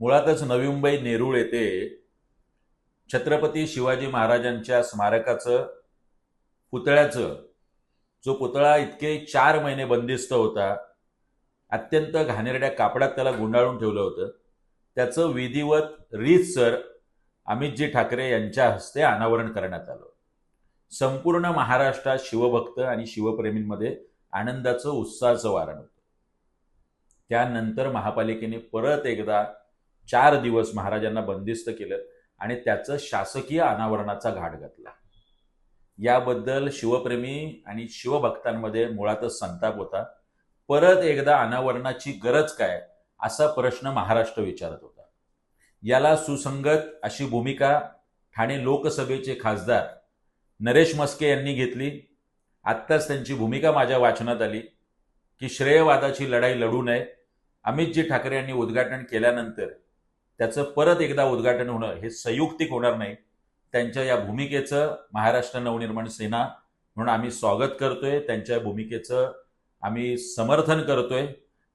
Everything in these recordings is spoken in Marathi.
मुळातच नवी मुंबई नेरूळ येथे छत्रपती शिवाजी महाराजांच्या स्मारकाचं पुतळ्याचं जो पुतळा इतके चार महिने बंदिस्त होता अत्यंत घाणेरड्या कापडात त्याला गुंडाळून ठेवलं होतं. त्याचं विधिवत रीतसर अमितजी ठाकरे यांच्या हस्ते अनावरण करण्यात आलं. संपूर्ण महाराष्ट्रात शिवभक्त आणि शिवप्रेमींमध्ये आनंदाचं उत्साहाचं वारण होतं. त्यानंतर महापालिकेने परत एकदा चार दिवस महाराजांना बंदिस्त केलं आणि त्याचं शासकीय अनावरणाचा घाट घातला. याबद्दल शिवप्रेमी आणि शिवभक्तांमध्ये मुळातच संताप होता. परत एकदा अनावरणाची गरज काय? असा प्रश्न महाराष्ट्र विचारत होता. याला सुसंगत अशी भूमिका ठाणे लोकसभेचे खासदार नरेश मस्के यांनी घेतली. आत्ताच त्यांची भूमिका माझ्या वाचनात आली की श्रेयवादाची लढाई लढू नये. अमितजी ठाकरे यांनी उद्घाटन केल्यानंतर त्याचं परत एकदा उद्घाटन होणं हे संयुक्तिक होणार नाही. त्यांच्या या भूमिकेचं महाराष्ट्र नवनिर्माण सेना म्हणून आम्ही स्वागत करतोय. त्यांच्या भूमिकेचं आम्ही समर्थन करतोय.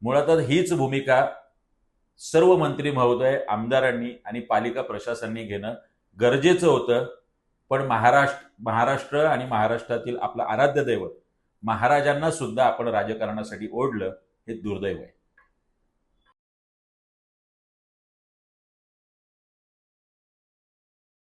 मुळातच हीच भूमिका सर्व मंत्री महोदय आमदारांनी आणि पालिका प्रशासनाने घेणं गरजेचं होतं. पण महाराष्ट्र महाराष्ट्र आणि महाराष्ट्रातील आपलं आराध्य दैवत महाराजांना सुद्धा आपण राजकारणासाठी ओढलं हे दुर्दैव आहे.